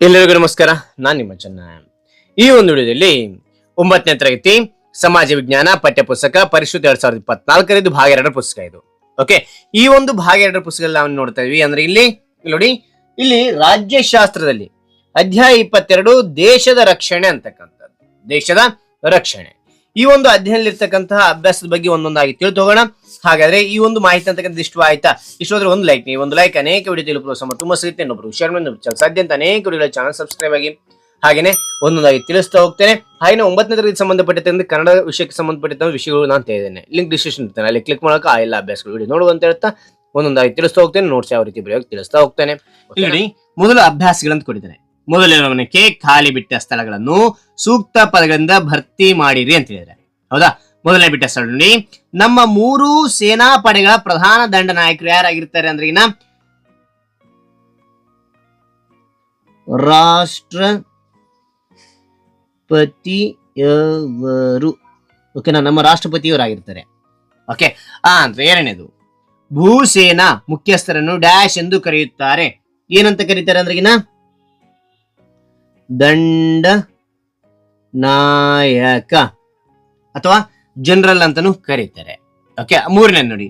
ಎಲ್ಲರಿಗೂ ನಮಸ್ಕಾರ. ನಾನು ನಿಮ್ಮ ಚೆನ್ನ. ಈ ಒಂದು ವಿಡಿಯೋದಲ್ಲಿ ಒಂಬತ್ತನೇ ತರಗತಿ ಸಮಾಜ ವಿಜ್ಞಾನ ಪಠ್ಯ ಪುಸ್ತಕ ಪರಿಶುದ್ಧ ಎರಡ್ ಸಾವಿರದ ಇಪ್ಪತ್ನಾಲ್ಕರದ್ದು ಭಾಗ ಎರಡರ ಪುಸ್ತಕ ಇದು. ಓಕೆ ಈ ಒಂದು ಭಾಗ ಎರಡರ ಪುಸ್ತಕ ನಾವು ನೋಡ್ತಾ ಇದ್ವಿ. ಅಂದ್ರೆ ಇಲ್ಲಿ ಇಲ್ಲಿ ನೋಡಿ, ಇಲ್ಲಿ ರಾಜ್ಯಶಾಸ್ತ್ರದಲ್ಲಿ ಅಧ್ಯಾಯ ಇಪ್ಪತ್ತೆರಡು ದೇಶದ ರಕ್ಷಣೆ ಅಂತಕ್ಕಂಥದ್ದು. ದೇಶದ ರಕ್ಷಣೆ. ಈ ಒಂದು ಅಧ್ಯಯನದಲ್ಲಿರ್ತಕ್ಕಂತಹ ಅಭ್ಯಾಸದ ಬಗ್ಗೆ ಒಂದೊಂದಾಗಿ ತಿಳಿದು ಹೋಗೋಣ ಹಾಗಾದ್ರೆ ಈ ಒಂದು ಮಾಹಿತಿ ಅಂತಕ್ಕಂಥ ಇಷ್ಟು ಆಯ್ತಾ? ಇಷ್ಟೋದ್ರೆ ಒಂದು ಲೈಕ್ ನೀವು ಒಂದು ಲೈಕ್ ಅನೇಕ ವಿಡಿಯೋ ತಿಳಿದು ಸಮ ತುಂಬ ಸಿಗುತ್ತೆ ಇನ್ನೊಬ್ರು ಶೇರ್ ಮಾಡಿ ಸಾಧ್ಯ ಅಂತ ಅನೇಕ ವಿಡಿಯೋ ಚಾನಲ್ ಸಬ್ಸ್ಕ್ರೈಬ್ ಆಗಿ ಹಾಗೇನೆ ಒಂದೊಂದಾಗಿ ತಿಳಿಸ್ತಾ ಹೋಗ್ತೇನೆ. ಹಾಗೆ ಒಂಬತ್ತನೇ ತರಗತಿ ಸಂಬಂಧಪಟ್ಟಂತೆ ಕನ್ನಡ ವಿಷಯಕ್ಕೆ ಸಂಬಂಧಪಟ್ಟಂತ ವಿಷಯಗಳು ನಾನು ಹೇಳಿದ್ದೇನೆ ಲಿಂಕ್ ಡಿಸ್ಕ್ರಿಪ್ಷನ್ ಇರ್ತೇನೆ. ಅಲ್ಲಿ ಕ್ಲಿಕ್ ಮಾಡೋಕೆ ಆ ಎಲ್ಲ ಅಭ್ಯಾಸಗಳು ವಿಡಿಯೋ ನೋಡುವಂತ ಹೇಳ್ತಾ ಒಂದೊಂದಾಗಿ ತಿಳಿಸ್ತಾ ಹೋಗ್ತೇನೆ. ನೋಟ್ಸ್ ಯಾವ ರೀತಿ ಬರೆಯೋಕೆ ತಿಳಿಸ್ತಾ ಹೋಗ್ತೇನೆ. ಇಲ್ಲಿ ಮೊದಲ ಅಭ್ಯಾಸಗಳಂತ ಕೊಟ್ಟಿದ್ದೇನೆ. ಮೊದಲನೇ ಖಾಲಿ ಬಿಟ್ಟ ಸ್ಥಳಗಳನ್ನು ಸೂಕ್ತ ಪದಗಳಿಂದ ಭರ್ತಿ ಮಾಡಿರಿ ಅಂತ ಹೇಳಿದ್ದಾರೆ. ಹೌದಾ? ಮೊದಲನೇ ಬಿಟ್ಟ ಸ್ಥಳ ನೋಡಿ. ನಮ್ಮ ಮೂರು ಸೇನಾ ಪಡೆಗಳ ಪ್ರಧಾನ ದಂಡ ನಾಯಕರು ಯಾರಾಗಿರ್ತಾರೆ ಅಂದ್ರೆ ಇನ್ನ? ರಾಷ್ಟ್ರ ಪತಿಯವರು ಓಕೆನಾ ನಮ್ಮ ರಾಷ್ಟ್ರಪತಿಯವರಾಗಿರ್ತಾರೆ. ಓಕೆ ಆ, ಅಂದ್ರೆ ಎರಡನೇದು. ಭೂಸೇನಾ ಮುಖ್ಯಸ್ಥರನ್ನು ಡ್ಯಾಶ್ ಎಂದು ಕರೆಯುತ್ತಾರೆ. ಏನಂತ ಕರೀತಾರೆ ಅಂದ್ರೆ ದಂಡ ನಾಯಕ ಅಥವಾ ಜನರಲ್ ಅಂತಾನು ಕರೀತಾರೆ. ಓಕೆ ಮೂರನೇ ನೋಡಿ.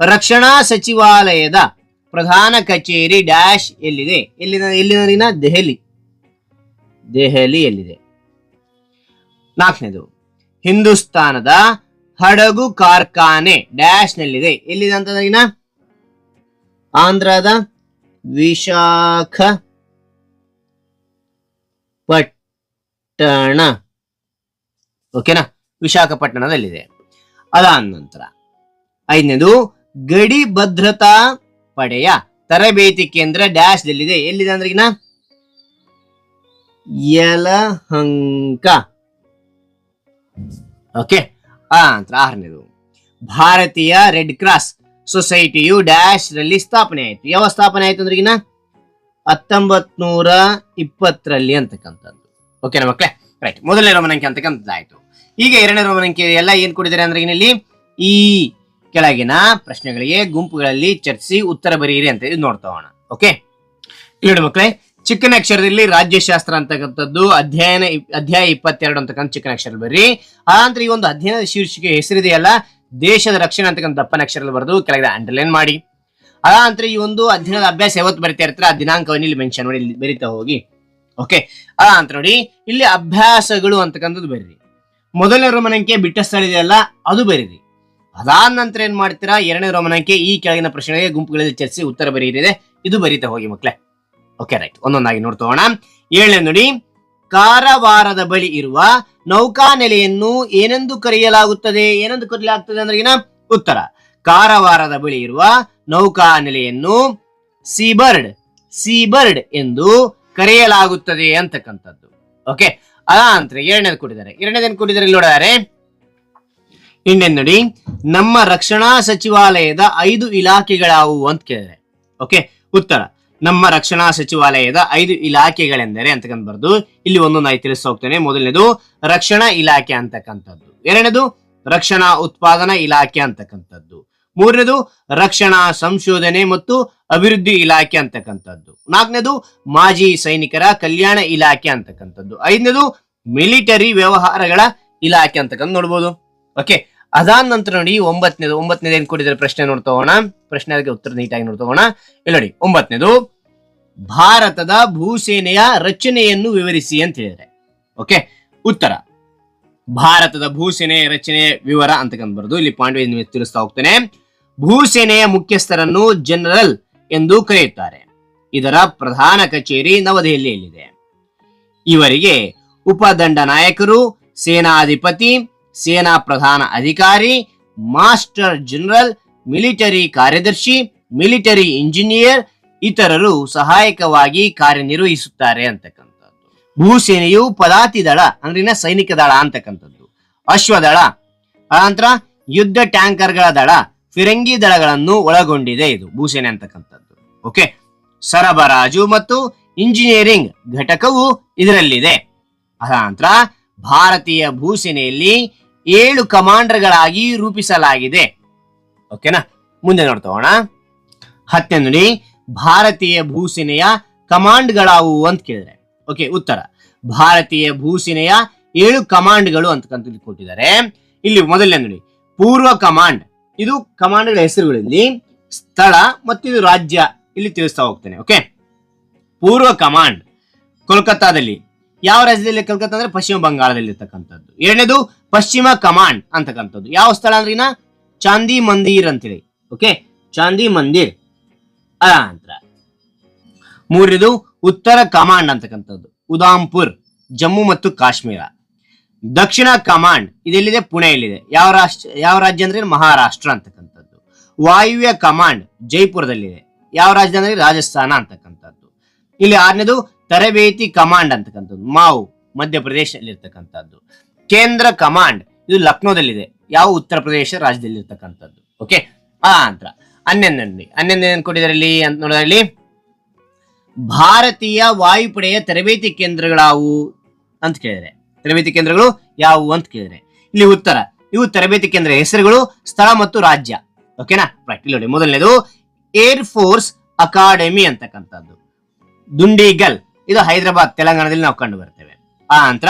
ರಕ್ಷಣಾ ಸಚಿವಾಲಯದ ಪ್ರಧಾನ ಕಚೇರಿ ಡ್ಯಾಶ್ ಎಲ್ಲಿದೆ? ಎಲ್ಲಿನ ಎಲ್ಲಿನ ದೆಹಲಿ. ದೆಹಲಿ ಎಲ್ಲಿದೆ ನಾಲ್ಕನೇದು, ಹಿಂದೂಸ್ತಾನದ ಹಡಗು ಕಾರ್ಖಾನೆ ಡ್ಯಾಶ್ ನಲ್ಲಿದೆ. ಎಲ್ಲಿದೆ ಅಂತ ಆಂಧ್ರದ ವಿಶಾಖ ಪಟ್ಟಣ. ಓಕೆನಾ ವಿಶಾಖಪಟ್ಟಣದಲ್ಲಿದೆ. ಅದಾದ ನಂತರ ಐದನೇದು, ಗಡಿ ಭದ್ರತಾ ಪಡೆಯ ತರಬೇತಿ ಕೇಂದ್ರ ಡ್ಯಾಶ್ ಎಲ್ಲಿದೆ ಅಂದ್ರೆ ಇನ್ನ ಯಲಹಂಕ. ಓಕೆ ಆ ಆರನೇದು, ಭಾರತೀಯ ರೆಡ್ ಕ್ರಾಸ್ ಸೊಸೈಟಿಯು ಡ್ಯಾಶ್ ರಲ್ಲಿ ಸ್ಥಾಪನೆ ಆಯಿತು. ಯಾವ ಸ್ಥಾಪನೆ ಆಯ್ತು ಅಂದ್ರೆ ಇನ್ನ ಹತ್ತೊಂಬತ್ ನೂರ ಇಪ್ಪತ್ತರಲ್ಲಿ ಅಂತಕ್ಕಂಥದ್ದು. ಓಕೆನಾ ಮಕ್ಕಳೇ ರೈಟ್ ಮೊದಲನೇ ರೋಮನಂಕೆ ಅಂತಕ್ಕಂಥದ್ದಾಯ್ತು. ಈಗ ಎರಡನೇ ರೋಮನಂಕೆ ಎಲ್ಲ ಏನ್ ಕೊಡಿದ್ದಾರೆ ಅಂದ್ರೆ ಇಲ್ಲಿ ಈ ಕೆಳಗಿನ ಪ್ರಶ್ನೆಗಳಿಗೆ ಗುಂಪುಗಳಲ್ಲಿ ಚರ್ಚಿಸಿ ಉತ್ತರ ಬರೆಯಿರಿ ಅಂತ ಇದು ನೋಡ್ತಾ ಹೋಗೋಣ. ಓಕೆ ಇಲ್ಲಿ ಮಕ್ಕಳೇ ಚಿಕ್ಕನ ಅಕ್ಷರದಲ್ಲಿ ರಾಜ್ಯಶಾಸ್ತ್ರ ಅಂತಕ್ಕಂಥದ್ದು, ಅಧ್ಯಯನ ಅಧ್ಯಾಯ ಇಪ್ಪತ್ತೆರಡು ಅಂತಕ್ಕಂಥ ಚಿಕ್ಕನ ಅಕ್ಷರ ಬರ್ರಿ. ಆನಂತರ ನಂತರ ಈ ಒಂದು ಅಧ್ಯಯನದ ಶೀರ್ಷಿಕೆ ಹೆಸರಿದೆಯಲ್ಲ? ದೇಶದ ರಕ್ಷಣೆ ಅಂತಕ್ಕಂಥ ದಪ್ಪನ ಅಕ್ಷರದಲ್ಲಿ ಬರೆದು ಕೆಳಗಡೆ ಅಂಡರ್ಲೈನ್ ಮಾಡಿ. ಆ ನಂತರ ಈ ಒಂದು ಅಧ್ಯಯನದ ಅಭ್ಯಾಸ ಯಾವತ್ತು ಬರಿತಾ ಇರ್ತಾರೆ, ಆ ದಿನಾಂಕವನ್ನು ಇಲ್ಲಿ ಮೆನ್ಷನ್ ಮಾಡಿ, ಇಲ್ಲಿ ಬರಿತಾ ಹೋಗಿ. ಓಕೆ ಅದ ಅಂತ ನೋಡಿ, ಇಲ್ಲಿ ಅಭ್ಯಾಸಗಳು ಅಂತಕ್ಕಂಥದ್ದು ಬರೀರಿ. ಮೊದಲನೇ ರೋಮನಂಕೆ ಬಿಟ್ಟ ಸ್ಥಳ ಇದೆಯಲ್ಲ, ಅದು ಬರೀರಿ. ಅದಾದ ನಂತರ ಏನ್ ಮಾಡ್ತೀರಾ, ಎರಡನೇ ರೋಮನಂಕೆ ಈ ಕೆಳಗಿನ ಪ್ರಶ್ನೆಗಳಿಗೆ ಗುಂಪುಗಳಲ್ಲಿ ಚರ್ಚಿಸಿ ಉತ್ತರ ಬರೀರಿದೆ. ಇದು ಬರೀತಾ ಹೋಗಿ ಮಕ್ಳೆ. ಓಕೆ ರೈಟ್ ಒಂದೊಂದಾಗಿ ನೋಡ್ತೋಣ ಏಳನೇ ನೋಡಿ, ಕಾರವಾರದ ಬಳಿ ಇರುವ ನೌಕಾನೆಲೆಯನ್ನು ಏನೆಂದು ಕರೆಯಲಾಗುತ್ತದೆ? ಏನೆಂದು ಕರೆಯಲಾಗುತ್ತದೆ ಅಂದ್ರೆ ಏನ ಉತ್ತರ. ಕಾರವಾರದ ಬಳಿ ಇರುವ ನೌಕಾನೆಲೆಯನ್ನು ಸೀಬರ್ಡ್ ಸೀಬರ್ಡ್ ಎಂದು ಕರೆಯಲಾಗುತ್ತದೆ ಅಂತಕ್ಕಂಥದ್ದು. ಓಕೆ ಅದ ನಂತರ ಎರಡನೇದು ಕೊಟ್ಟಿದ್ದಾರೆ ಎರಡನೇದೇನು ಕೊಟ್ಟಿದ್ದಾರೆ ಇಲ್ಲಿ ನೋಡಿದ್ದಾರೆ ಇನ್ನೇನು ನೋಡಿ, ನಮ್ಮ ರಕ್ಷಣಾ ಸಚಿವಾಲಯದ ಐದು ಇಲಾಖೆಗಳಾವುವು ಅಂತ ಕೇಳಿದರೆ ಓಕೆ ಉತ್ತರ, ನಮ್ಮ ರಕ್ಷಣಾ ಸಚಿವಾಲಯದ ಐದು ಇಲಾಖೆಗಳೆಂದರೆ ಅಂತಕ್ಕಂಥ ಬರ್ದು, ಇಲ್ಲಿ ಒಂದೊಂದಾಗಿ ತಿಳಿಸ್ತಾ ಹೋಗ್ತೇನೆ. ಮೊದಲನೇದು, ರಕ್ಷಣಾ ಇಲಾಖೆ ಅಂತಕ್ಕಂಥದ್ದು. ಎರಡನೇದು, ರಕ್ಷಣಾ ಉತ್ಪಾದನಾ ಇಲಾಖೆ ಅಂತಕ್ಕಂಥದ್ದು. ಮೂರನೇದು ರಕ್ಷಣಾ ಸಂಶೋಧನೆ ಮತ್ತು ಅಭಿವೃದ್ಧಿ ಇಲಾಖೆ ಅಂತಕ್ಕಂಥದ್ದು. ನಾಲ್ಕನೇದು ಮಾಜಿ ಸೈನಿಕರ ಕಲ್ಯಾಣ ಇಲಾಖೆ ಅಂತಕ್ಕಂಥದ್ದು. ಐದನೇದು ಮಿಲಿಟರಿ ವ್ಯವಹಾರಗಳ ಇಲಾಖೆ ಅಂತಕ್ಕಂಥ ನೋಡ್ಬೋದು. ಓಕೆ ಅದಾದ ನಂತರ ನೋಡಿ ಒಂಬತ್ತನೇದು ಒಂಬತ್ತನೇದು ಏನ್ ಕೊಟ್ಟಿದ್ದಾರೆ ಪ್ರಶ್ನೆ ನೋಡ್ತೋಣ ಪ್ರಶ್ನೆ ಅದಕ್ಕೆ ಉತ್ತರ ನೀಟಾಗಿ ನೋಡ್ತೋಣ ಇಲ್ಲಿ ನೋಡಿ ಒಂಬತ್ತನೇದು ಭಾರತದ ಭೂಸೇನೆಯ ರಚನೆಯನ್ನು ವಿವರಿಸಿ ಅಂತ ಹೇಳಿದ್ರೆ. ಓಕೆ ಉತ್ತರ. ಭಾರತದ ಭೂಸೇನೆ ರಚನೆ ವಿವರ ಅಂತಕ್ಕಂಥ ಬರೋದು ಇಲ್ಲಿ ನಿಮಗೆ ತಿಳಿಸ್ತಾ ಹೋಗ್ತೇನೆ. ಭೂಸೇನೆಯ ಮುಖ್ಯಸ್ಥರನ್ನು ಜನರಲ್ ಎಂದು ಕರೆಯುತ್ತಾರೆ. ಇದರ ಪ್ರಧಾನ ಕಚೇರಿ ನವದೆಹಲಿಯಲ್ಲಿದೆ. ಇವರಿಗೆ ಉಪದಂಡ ನಾಯಕರು, ಸೇನಾಧಿಪತಿ, ಸೇನಾ ಪ್ರಧಾನ ಅಧಿಕಾರಿ, ಮಾಸ್ಟರ್ ಜನರಲ್, ಮಿಲಿಟರಿ ಕಾರ್ಯದರ್ಶಿ, ಮಿಲಿಟರಿ ಇಂಜಿನಿಯರ್ ಇತರರು ಸಹಾಯಕವಾಗಿ ಕಾರ್ಯನಿರ್ವಹಿಸುತ್ತಾರೆ ಅಂತಕ್ಕಂಥದ್ದು. ಭೂಸೇನೆಯು ಪದಾತಿ ದಳ ಅಂದ್ರಿನ ಸೈನಿಕ ದಳ ಅಂತಕ್ಕಂಥದ್ದು. ಅಶ್ವದಳ, ಅನಂತರ ಯುದ್ಧ ಟ್ಯಾಂಕರ್ಗಳ ದಳ ಫಿರಂಗಿ ದಳಗಳನ್ನು ಒಳಗೊಂಡಿದೆ ಇದು, ಭೂಸೇನೆ ಅಂತಕ್ಕಂಥದ್ದು. ಓಕೆ ಸರಬರಾಜು ಮತ್ತು ಇಂಜಿನಿಯರಿಂಗ್ ಘಟಕವು ಇದರಲ್ಲಿದೆ. ಅನಂತರ ಭಾರತೀಯ ಭೂಸೇನೆಯಲ್ಲಿ ಏಳು ಕಮಾಂಡರ್ಗಳಾಗಿ ರೂಪಿಸಲಾಗಿದೆ. ಓಕೆನಾ ಮುಂದೆ ನೋಡ್ತೋಣ ಹತ್ತೆ ನೋಡಿ, ಭಾರತೀಯ ಭೂಸೇನೆಯ ಕಮಾಂಡ್ಗಳಾವುವು ಅಂತ ಕೇಳಿದ್ರೆ. ಓಕೆ ಉತ್ತರ. ಭಾರತೀಯ ಭೂಸೇನೆಯ ಏಳು ಕಮಾಂಡ್ಗಳು ಅಂತಕ್ಕಂಥದ್ದು ಕೊಟ್ಟಿದ್ದಾರೆ. ಇಲ್ಲಿ ಮೊದಲನೇ ನೋಡಿ, ಪೂರ್ವ ಕಮಾಂಡ್. ಇದು ಕಮಾಂಡ್ಗಳ ಹೆಸರುಗಳಲ್ಲಿ ಸ್ಥಳ ಮತ್ತು ಇದು ರಾಜ್ಯ ಇಲ್ಲಿ ತಿಳಿಸ್ತಾ ಹೋಗ್ತೇನೆ ಓಕೆ ಪೂರ್ವ ಕಮಾಂಡ್ ಕೋಲ್ಕತ್ತಾದಲ್ಲಿ. ಯಾವ ರಾಜ್ಯದಲ್ಲಿ ಕೋಲ್ಕತ್ತಾ ಅಂದ್ರೆ ಪಶ್ಚಿಮ ಬಂಗಾಳದಲ್ಲಿ ಇರ್ತಕ್ಕಂಥದ್ದು ಎರಡನೇದು ಪಶ್ಚಿಮ ಕಮಾಂಡ್ ಅಂತಕ್ಕಂಥದ್ದು. ಯಾವ ಸ್ಥಳ ಅಂದ್ರಿನ ಚಾಂದಿ ಮಂದಿರ್ ಅಂತೇಳಿ ಓಕೆ ಚಾಂದಿ ಮಂದಿರ್ ಆ ನಂತರ. ಮೂರನೇದು ಉತ್ತರ ಕಮಾಂಡ್ ಅಂತಕ್ಕಂಥದ್ದು. ಉದಾಂಪುರ್, ಜಮ್ಮು ಮತ್ತು ಕಾಶ್ಮೀರ. ದಕ್ಷಿಣ ಕಮಾಂಡ್ ಇದೆಲ್ಲಿದೆ? ಪುಣೆಯಲ್ಲಿದೆ. ಯಾವ ರಾಷ್ಟ್ರ, ಯಾವ ರಾಜ್ಯ ಅಂದ್ರೆ ಮಹಾರಾಷ್ಟ್ರ ಅಂತಕ್ಕಂಥದ್ದು. ವಾಯುವ್ಯ ಕಮಾಂಡ್ ಜೈಪುರದಲ್ಲಿದೆ. ಯಾವ ರಾಜ್ಯ ಅಂದ್ರೆ ರಾಜಸ್ಥಾನ ಅಂತಕ್ಕಂಥದ್ದು. ಇಲ್ಲಿ ಆರನೇದು ತರಬೇತಿ ಕಮಾಂಡ್ ಅಂತಕ್ಕಂಥದ್ದು. ಮಾವು ಮಧ್ಯಪ್ರದೇಶದಲ್ಲಿ ಇರ್ತಕ್ಕಂಥದ್ದು ಕೇಂದ್ರ ಕಮಾಂಡ್ ಇದು ಲಕ್ನೋದಲ್ಲಿದೆ. ಯಾವ ಉತ್ತರ ಪ್ರದೇಶ ರಾಜ್ಯದಲ್ಲಿ ಇರ್ತಕ್ಕಂಥದ್ದು ಓಕೆ? ಆ ನಂತರ ಹನ್ನೊಂದನೇ ಹನ್ನೊಂದನೇ ಕೊಟ್ಟಿದ್ದಾರೆ ಇಲ್ಲಿ ಅಂತ ನೋಡೋದ್ರಲ್ಲಿ, ಭಾರತೀಯ ವಾಯುಪಡೆಯ ತರಬೇತಿ ಕೇಂದ್ರಗಳಾವು ಅಂತ ಕೇಳಿದರೆ ತರಬೇತಿ ಕೇಂದ್ರಗಳು ಯಾವುವು ಅಂತ ಕೇಳಿದ್ರೆ? ಇಲ್ಲಿ ಉತ್ತರ. ಇವು ತರಬೇತಿ ಕೇಂದ್ರ ಹೆಸರುಗಳು ಸ್ಥಳ ಮತ್ತು ರಾಜ್ಯ. ಓಕೆನಾ ರೈಟ್ ಇಲ್ಲಿ ನೋಡಿ. ಮೊದಲನೇದು ಏರ್ ಫೋರ್ಸ್ ಅಕಾಡೆಮಿ ಅಂತಕ್ಕಂಥದ್ದು. ದುಂಡಿಗಲ್. ಇದು ಹೈದರಾಬಾದ್, ತೆಲಂಗಾಣದಲ್ಲಿ ನಾವು ಕಂಡು ಬರ್ತೇವೆ. ಆ ನಂತರ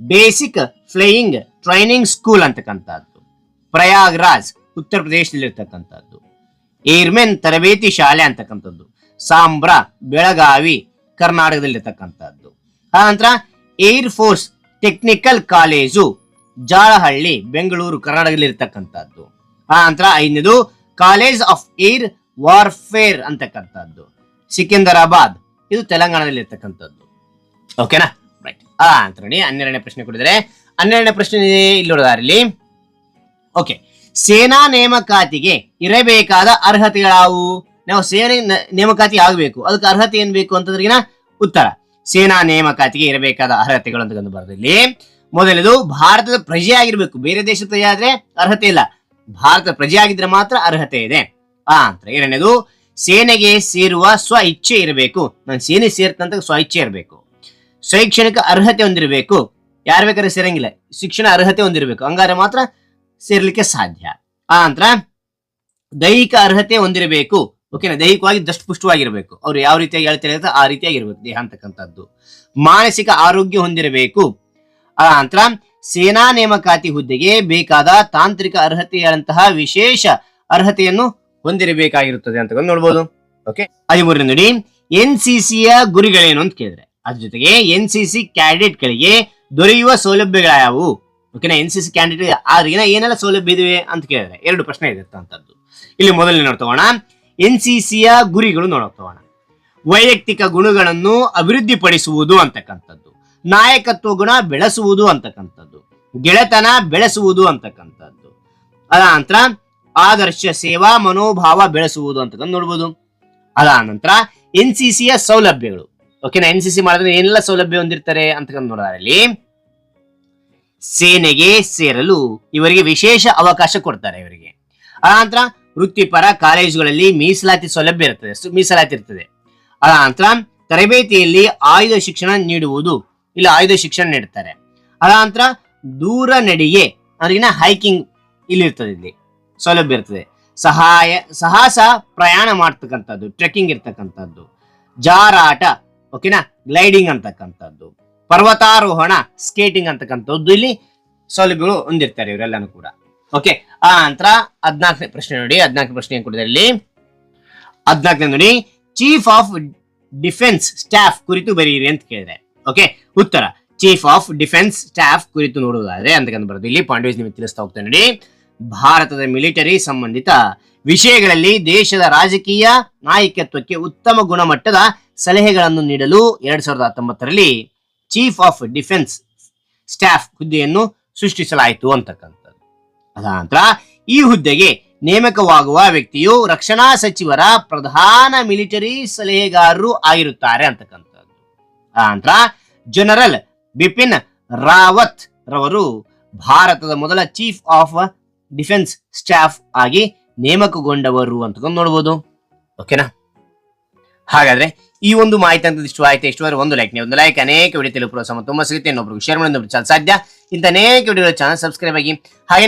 ಬೇಸಿಕ್ ಫ್ಲೈಯಿಂಗ್ ಟ್ರೈನಿಂಗ್ ಸ್ಕೂಲ್ ಅಂತಕ್ಕಂಥದ್ದು. ಪ್ರಯಾಗ್ರಾಜ್, ಉತ್ತರ ಪ್ರದೇಶದಲ್ಲಿ ಇರ್ತಕ್ಕಂಥದ್ದು ಏರ್ಮೆನ್ ತರಬೇತಿ ಶಾಲೆ ಅಂತಕ್ಕಂಥದ್ದು. ಸಾಂಬ್ರಾ, ಬೆಳಗಾವಿ, ಕರ್ನಾಟಕದಲ್ಲಿರ್ತಕ್ಕಂಥದ್ದು. ಆ ನಂತರ air force technical college Jalahalli Bengaluru ಕರ್ನಾಟಕದಲ್ಲಿರ್ತಕ್ಕಂಥದ್ದು ಆ ನಂತರ ಐದನೇದು ಕಾಲೇಜ್ ಆಫ್ ಏರ್ ವಾರ್ಫೇರ್ ಅಂತಕ್ಕಂಥದ್ದು. ಸಿಕಿಂದರಾಬಾದ್ ಇದು ತೆಲಂಗಾಣದಲ್ಲಿ ಇರ್ತಕ್ಕಂಥದ್ದು ಓಕೆನಾ ರೈಟ್ ಆ ನೋಡಿ, ಹನ್ನೆರಡನೇ ಪ್ರಶ್ನೆ ಕೊಡಿದರೆ, ಹನ್ನೆರಡನೇ ಪ್ರಶ್ನೆ ಇಲ್ಲಿ ನೋಡಿದಾರಲ್ಲಿ ಓಕೆ ಸೇನಾ ನೇಮಕಾತಿಗೆ ಇರಬೇಕಾದ ಅರ್ಹತೆಗಳಾವು? ನಾವು ಸೇನೆ ನೇಮಕಾತಿ ಆಗಬೇಕು. ಅದಕ್ಕೆ ಅರ್ಹತೆ ಏನ್ ಬೇಕು ಅಂತಂದ್ರಿಗಿನ ಉತ್ತರ. ಸೇನಾ ನೇಮಕಾತಿಗೆ ಇರಬೇಕಾದ ಅರ್ಹತೆಗಳು ಅಂತ ಕಂಡು ಬರೋದು ಇಲ್ಲಿ ಮೊದಲನೇದು, ಭಾರತದ ಪ್ರಜೆ ಆಗಿರ್ಬೇಕು. ಬೇರೆ ದೇಶದ ಪ್ರಜೆ ಆದ್ರೆ ಅರ್ಹತೆ ಇಲ್ಲ. ಭಾರತದ ಪ್ರಜೆ ಆಗಿದ್ರೆ ಮಾತ್ರ ಅರ್ಹತೆ ಇದೆ. ಆ ಅಂತ ಎರಡನೇದು, ಸೇನೆಗೆ ಸೇರುವ ಸ್ವ ಇಚ್ಛೆ ಇರಬೇಕು. ನಾನು ಸೇನೆ ಸೇರ್ತಂತ ಸ್ವ ಇಚ್ಛೆ ಇರಬೇಕು. ಶೈಕ್ಷಣಿಕ ಅರ್ಹತೆ ಹೊಂದಿರಬೇಕು. ಯಾರು ಬೇಕಾದ್ರೆ ಸೇರಂಗಿಲ್ಲ. ಶಿಕ್ಷಣ ಅರ್ಹತೆ ಹೊಂದಿರಬೇಕು. ಹಂಗಾದ್ರೆ ಮಾತ್ರ ಸೇರ್ಲಿಕ್ಕೆ ಸಾಧ್ಯ. ಆ ನಂತರ ದೈಹಿಕ ಅರ್ಹತೆ ಹೊಂದಿರಬೇಕು. ಓಕೆನಾ ದೈಹಿಕವಾಗಿ ದಷ್ಟಪುಷ್ಟವಾಗಿರ್ಬೇಕು. ಅವ್ರು ಯಾವ ರೀತಿಯಾಗಿ ಹೇಳ್ತಾರೆ ಅಂತ ಆ ರೀತಿಯಾಗಿರ್ಬೇಕು ದೇಹ ಅಂತಕ್ಕಂಥದ್ದು ಮಾನಸಿಕ ಆರೋಗ್ಯ ಹೊಂದಿರಬೇಕು. ಆ ನಂತರ ಸೇನಾ ನೇಮಕಾತಿ ಹುದ್ದೆಗೆ ಬೇಕಾದ ತಾಂತ್ರಿಕ ಅರ್ಹತೆಯಾದಂತಹ ವಿಶೇಷ ಅರ್ಹತೆಯನ್ನು ಹೊಂದಿರಬೇಕಾಗಿರುತ್ತದೆ ಅಂತ ನೋಡ್ಬೋದು. ಓಕೆ ಹದಿಮೂರನೇ ನೋಡಿ ಎನ್ ಸಿಸಿಯ ಗುರಿಗಳೇನು ಅಂತ ಕೇಳಿದ್ರೆ, ಅದ್ರ ಜೊತೆಗೆ ಎನ್ ಸಿಸಿ ಕ್ಯಾಂಡಿಡೇಟ್ಗಳಿಗೆ ದೊರೆಯುವ ಸೌಲಭ್ಯಗಳ್ಯಾವು ಓಕೆನಾ ಎನ್ ಸಿ ಕ್ಯಾಂಡಿಡೇಟ್ ಆದ್ರೆ ಏನೆಲ್ಲ ಸೌಲಭ್ಯ ಇದಾವೆ ಅಂತ ಕೇಳಿದ್ರೆ ಎರಡು ಪ್ರಶ್ನೆ ಇದೆ ಇಲ್ಲಿ ಮೊದಲನೇ ನೋಡ್ತಗೋಣ ಎನ್ ಸಿ ಸಿಯ ಗುರಿಗಳು ನೋಡೋಣ ವೈಯಕ್ತಿಕ ಗುಣಗಳನ್ನು ಅಭಿವೃದ್ಧಿಪಡಿಸುವುದು ಅಂತಕ್ಕಂಥದ್ದು. ನಾಯಕತ್ವ ಗುಣ ಬೆಳೆಸುವುದು ಅಂತಕ್ಕಂಥದ್ದು. ಗೆಳೆತನ ಬೆಳೆಸುವುದು ಅಂತಕ್ಕಂಥದ್ದು. ಅದ ನಂತರ ಆದರ್ಶ ಸೇವಾ ಮನೋಭಾವ ಬೆಳೆಸುವುದು ಅಂತಕ್ಕಂಥ ನೋಡ್ಬೋದು. ಅದ ನಂತರ ಎನ್ ಸಿ ಸಿಯ ಸೌಲಭ್ಯಗಳು. ಓಕೆನಾ ಎನ್ ಸಿ ಸಿ ಮಾಡಿದ್ರೆ ಏನೆಲ್ಲ ಸೌಲಭ್ಯ ಹೊಂದಿರ್ತಾರೆ ಅಂತಕ್ಕಂಥ ನೋಡೋದ್ರಲ್ಲಿ ಸೇನೆಗೆ ಸೇರಲು ಇವರಿಗೆ ವಿಶೇಷ ಅವಕಾಶ ಕೊಡ್ತಾರೆ ಇವರಿಗೆ. ಅನಂತರ ವೃತ್ತಿಪರ ಕಾಲೇಜುಗಳಲ್ಲಿ ಮೀಸಲಾತಿ ಸೌಲಭ್ಯ ಇರ್ತದೆ. ಸು- ಮೀಸಲಾತಿ ಇರ್ತದೆ. ನಂತರ ತರಬೇತಿಯಲ್ಲಿ ಆಯುಧ ಶಿಕ್ಷಣ ನೀಡುವುದು, ಇಲ್ಲಿ ಆಯುಧ ಶಿಕ್ಷಣ ನೀಡ್ತಾರೆ. ನಂತರ ದೂರ ನಡಿಗೆ ಅವರಿಗಿನ ಹೈಕಿಂಗ್ ಇಲ್ಲಿ ಇರ್ತದೆ ಇಲ್ಲಿ, ಸೌಲಭ್ಯ ಇರ್ತದೆ. ಸಹಾಯ, ಸಾಹಸ ಪ್ರಯಾಣ ಮಾಡ್ತಕ್ಕಂಥದ್ದು ಟ್ರೆಕ್ಕಿಂಗ್ ಇರ್ತಕ್ಕಂಥದ್ದು, ಜಾರಾಟ ಓಕೆನಾ ಗ್ಲೈಡಿಂಗ್ ಅಂತಕ್ಕಂಥದ್ದು, ಪರ್ವತಾರೋಹಣ ಸ್ಕೇಟಿಂಗ್ ಅಂತಕ್ಕಂಥದ್ದು, ಇಲ್ಲಿ ಸೌಲಭ್ಯಗಳು ಹೊಂದಿರ್ತಾರೆ ಇವರೆಲ್ಲನೂ ಕೂಡ. ಓಕೆ ಆ ನಂತರ ಹದ್ನಾಲ್ಕನೇ ಪ್ರಶ್ನೆ ನೋಡಿ, ಹದ್ನಾಲ್ಕನೇ ಪ್ರಶ್ನೆ ಏನ್ ಕೊಟ್ಟಿದ್ದಾರೆ ನೋಡಿ ಚೀಫ್ ಆಫ್ ಡಿಫೆನ್ಸ್ ಸ್ಟಾಫ್ ಕುರಿತು ಬರೆಯಿರಿ ಅಂತ ಕೇಳಿದೆ. ಓಕೆ ಉತ್ತರ. ಚೀಫ್ ಆಫ್ ಡಿಫೆನ್ಸ್ ಸ್ಟಾಫ್ ಕುರಿತು ನೋಡುವುದಾದ್ರೆ ಅಂತಕ್ಕಂಥ ಬರೋದು ಇಲ್ಲಿ ಪಾಂಡವೇಜ್ ನಿಮಗೆ ತಿಳಿಸ್ತಾ ಹೋಗ್ತೇನೆ ನೋಡಿ. ಭಾರತದ ಮಿಲಿಟರಿ ಸಂಬಂಧಿತ ವಿಷಯಗಳಲ್ಲಿ ದೇಶದ ರಾಜಕೀಯ ನಾಯಕತ್ವಕ್ಕೆ ಉತ್ತಮ ಗುಣಮಟ್ಟದ ಸಲಹೆಗಳನ್ನು ನೀಡಲು ಎರಡ್ ಸಾವಿರದ ಹತ್ತೊಂಬತ್ತರಲ್ಲಿ ಚೀಫ್ ಆಫ್ ಡಿಫೆನ್ಸ್ ಸ್ಟಾಫ್ ಹುದ್ದೆಯನ್ನು ಸೃಷ್ಟಿಸಲಾಯಿತು ಅಂತಕ್ಕಂಥದ್ದು. ಅದಾನಂತರ ಈ ಹುದ್ದೆಗೆ ನೇಮಕವಾಗುವ ವ್ಯಕ್ತಿಯು ರಕ್ಷಣಾ ಸಚಿವರ ಪ್ರಧಾನ ಮಿಲಿಟರಿ ಸಲಹೆಗಾರರು ಆಗಿರುತ್ತಾರೆ ಅಂತಕ್ಕಂಥದ್ದು. ಅದರ ಜನರಲ್ ಬಿಪಿನ್ ರಾವತ್ ರವರು ಭಾರತದ ಮೊದಲ ಚೀಫ್ ಆಫ್ ಡಿಫೆನ್ಸ್ ಸ್ಟಾಫ್ ಆಗಿ ನೇಮಕಗೊಂಡವರು ಅಂತ ನೋಡ್ಬೋದು. ಓಕೆನಾ? ಹಾಗಾದ್ರೆ ಈ ಒಂದು ಮಾಹಿತಿ ಅಂತ ಇಷ್ಟು ಆಯ್ತು. ಇಷ್ಟುವರೆ ಒಂದು ಲೈಕ್ ನೀವು ಒಂದು ಲೈಕ್ ಅನೇಕ ವಿಡಿಯೋ ತಿಳಿಯಲು ಪ್ರೋತ್ಸಾಹ ತುಂಬ ಸಿಗುತ್ತೆ. ಇನ್ನೊಬ್ರಿಗೆ ಶೇರ್ ಮಾಡಿ ಚಾನಲ್ ಸಾಧ್ಯ? ಇಂಥ ಅನೇಕ ವಿಡಿಯೋ ಚಾನಲ್ ಸಬ್ಸ್ಕ್ರೈಬ್ ಆಗಿ ಹಾಗೆ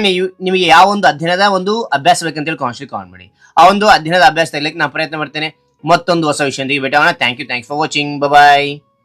ನಿಮಗೆ ಯಾವ ಒಂದು ಅಧ್ಯಯನದ ಒಂದು ಅಭ್ಯಾಸ ಬೇಕಂತೇಳಿ ಕಾನ್ಸ್ಟ್ಲಿ ಕಾಲ್ ಮಾಡಿ. ಆ ಒಂದು ಅಧ್ಯಯನದ ಅಭ್ಯಾಸ ತೆಗಲಿಕ್ಕೆ ನಾನು ಪ್ರಯತ್ನ ಮಾಡ್ತೇನೆ ಮತ್ತೊಂದು ಹೊಸ ವಿಷಯದೊಂದಿಗೆ ಭೇಟಿ thank you thanks for watching bye